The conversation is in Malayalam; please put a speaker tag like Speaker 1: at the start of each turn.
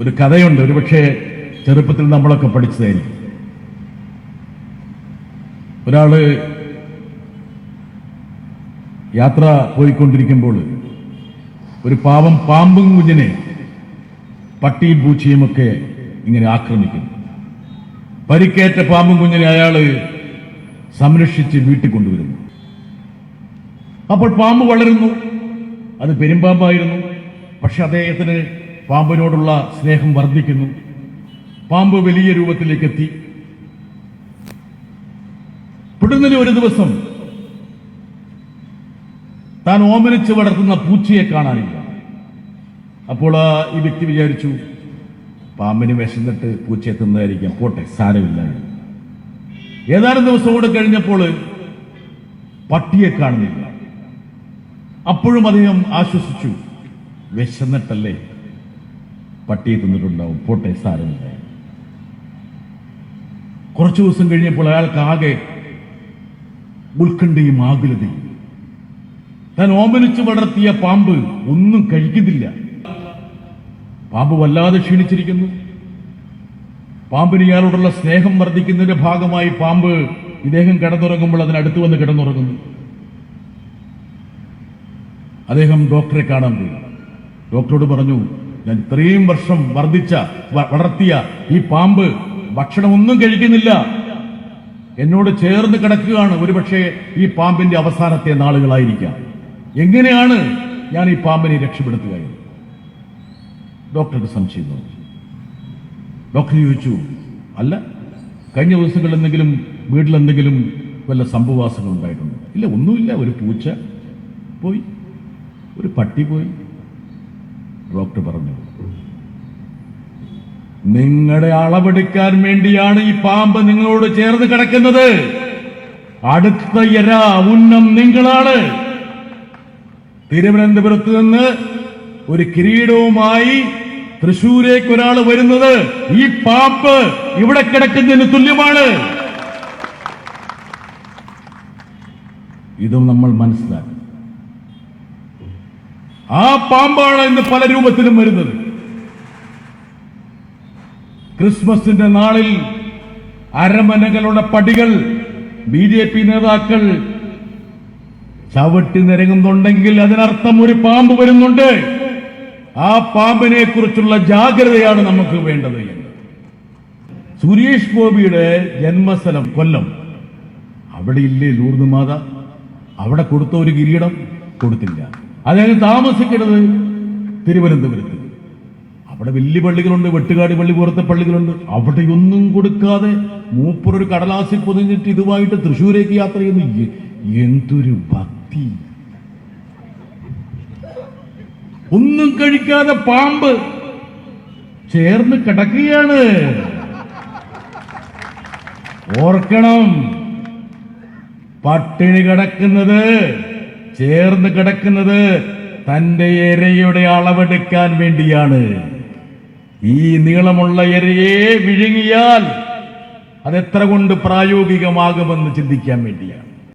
Speaker 1: ഒരു കഥയുണ്ട്. ഒരു പക്ഷേ ചെറുപ്പത്തിൽ നമ്മളൊക്കെ പഠിച്ചതായിരിക്കും. ഒരാൾ യാത്ര പോയിക്കൊണ്ടിരിക്കുമ്പോൾ ഒരു പാവം പാമ്പും കുഞ്ഞിനെ പട്ടിയും പൂച്ചയും ഒക്കെ ഇങ്ങനെ ആക്രമിക്കുന്നു. പരിക്കേറ്റ പാമ്പും കുഞ്ഞിനെ അയാൾ സംരക്ഷിച്ച് വീട്ടിൽ കൊണ്ടുവരുന്നു. അപ്പോൾ പാമ്പ് വളരുന്നു. അത് പെരുമ്പാമ്പായിരുന്നു. പക്ഷെ അദ്ദേഹത്തിന് പാമ്പിനോടുള്ള സ്നേഹം വർദ്ധിക്കുന്നു. പാമ്പ് വലിയ രൂപത്തിലേക്ക് എത്തി പെടുന്നതിന് ഒരു ദിവസം താൻ ഓമനിച്ച് വളർത്തുന്ന പൂച്ചയെ കാണാനില്ല. അപ്പോൾ ഈ വ്യക്തി വിചാരിച്ചു പാമ്പിന് വിശന്നിട്ട് പൂച്ചയെ തിന്നതായിരിക്കാം പോട്ടെ സാരമില്ല. ഏതാനും ദിവസം കൂടെ കഴിഞ്ഞപ്പോൾ പട്ടിയെ കാണുന്നില്ല. അപ്പോഴും അദ്ദേഹം ആശ്വസിച്ചു വിശന്നിട്ടല്ലേ? പട്ടിയെ തിന്നിട്ടുണ്ടാവും പോട്ടെ സാരമില്ല. കുറച്ചു ദിവസം കഴിഞ്ഞപ്പോൾ അയാൾക്ക് ആകെ ഉത്കണ്ഠയും ആകുലതയും. താൻ ഓമനിച്ച് വളർത്തിയ പാമ്പ് ഒന്നും കഴിക്കുന്നില്ല. പാമ്പ് വല്ലാതെ ക്ഷീണിച്ചിരിക്കുന്നു. പാമ്പിന് ഇയാളോടുള്ള സ്നേഹം വർദ്ധിക്കുന്നതിന്റെ ഭാഗമായി പാമ്പ് ഇദ്ദേഹം കിടന്നുറങ്ങുമ്പോൾ അതിനടുത്ത് വന്ന് കിടന്നുറങ്ങുന്നു. അദ്ദേഹം ഡോക്ടറെ കാണാൻ പോയി. ഡോക്ടറോട് പറഞ്ഞു ഞാൻ ഇത്രയും വർഷം വർദ്ധിച്ച വളർത്തിയ ഈ പാമ്പ് ഭക്ഷണമൊന്നും കഴിക്കുന്നില്ല. എന്നോട് ചേർന്ന് കിടക്കുകയാണ് ഒരുപക്ഷെ ഈ പാമ്പിന്റെ അവസാനത്തെ നാളുകളായിരിക്കാം. എങ്ങനെയാണ് ഞാൻ ഈ പാമ്പിനെ രക്ഷപ്പെടുത്തുക ഡോക്ടറുടെ സംശയം തോന്നി. ഡോക്ടർ ചോദിച്ചു അല്ല കഴിഞ്ഞ ദിവസങ്ങളിൽ എന്തെങ്കിലും വീട്ടിലെന്തെങ്കിലും വല്ല സംഭവവാസങ്ങൾ ഉണ്ടായിട്ടുണ്ട്? ഇല്ല ഒന്നുമില്ല. ഒരു പൂച്ച പോയി ഒരു പട്ടി പോയി ഡോക്ടർ പറഞ്ഞു. നിങ്ങളെ അളവെടുക്കാൻ വേണ്ടിയാണ് ഈ പാമ്പ് നിങ്ങളോട് ചേർന്ന് കിടക്കുന്നത്. അടുത്ത ഇര ഉന്നം നിങ്ങളാണ്. തിരുവനന്തപുരത്ത് നിന്ന് ഒരു കിരീടവുമായി തൃശൂരേക്ക് ഒരാൾ വരുന്നത് ഈ പാമ്പ് ഇവിടെ കിടക്കുന്നതിന് തുല്യമാണ്. ഇതും നമ്മൾ മനസ്സിലാക്കണം. ആ പാമ്പാണ് ഇന്ന് പല രൂപത്തിലും വരുന്നത്. ക്രിസ്മസിന്റെ നാളിൽ അരമനകളുടെ പടികൾ ബി ജെ പി നേതാക്കൾ ചവിട്ടി നിരങ്ങുന്നുണ്ടെങ്കിൽ അതിനർത്ഥം ഒരു പാമ്പ് വരുന്നുണ്ട്. ആ പാമ്പിനെ കുറിച്ചുള്ള ജാഗ്രതയാണ് നമുക്ക് വേണ്ടത് സുരേഷ് ഗോപിയുടെ ജന്മസ്ഥലം കൊല്ലം. അവിടെ ഇല്ലേ ലൂർദ് മാത? അവിടെ കൊടുത്ത ഒരു കിരീടം കൊടുത്തില്ല. അദ്ദേഹം താമസിക്കുന്നത് തിരുവനന്തപുരത്ത്. അവിടെ വലിയ പള്ളികളുണ്ട് വെട്ടുകാട് പള്ളി പുറത്തെ പള്ളികളുണ്ട്. അവിടെ ഒന്നും കൊടുക്കാതെ മൂപ്പർ കടലാസിൽ പൊതിഞ്ഞിട്ട് ഇതുമായിട്ട് തൃശ്ശൂരേക്ക് യാത്ര ചെയ്യുന്നു. എന്തൊരു ഭക്തി. ഒന്നും കഴിക്കാതെ പാമ്പ് ചേർന്ന് കിടക്കുകയാണ്. ഓർക്കണം. പട്ടിണി കിടക്കുന്നത് ചേർന്ന് കിടക്കുന്നത് തന്റെ എരയുടെ അളവെടുക്കാൻ വേണ്ടിയാണ്. ഈ നീളമുള്ള എരയെ വിഴുങ്ങിയാൽ അതെത്ര കൊണ്ട് പ്രായോഗികമാകുമെന്ന് ചിന്തിക്കാൻ വേണ്ടിയാണ്.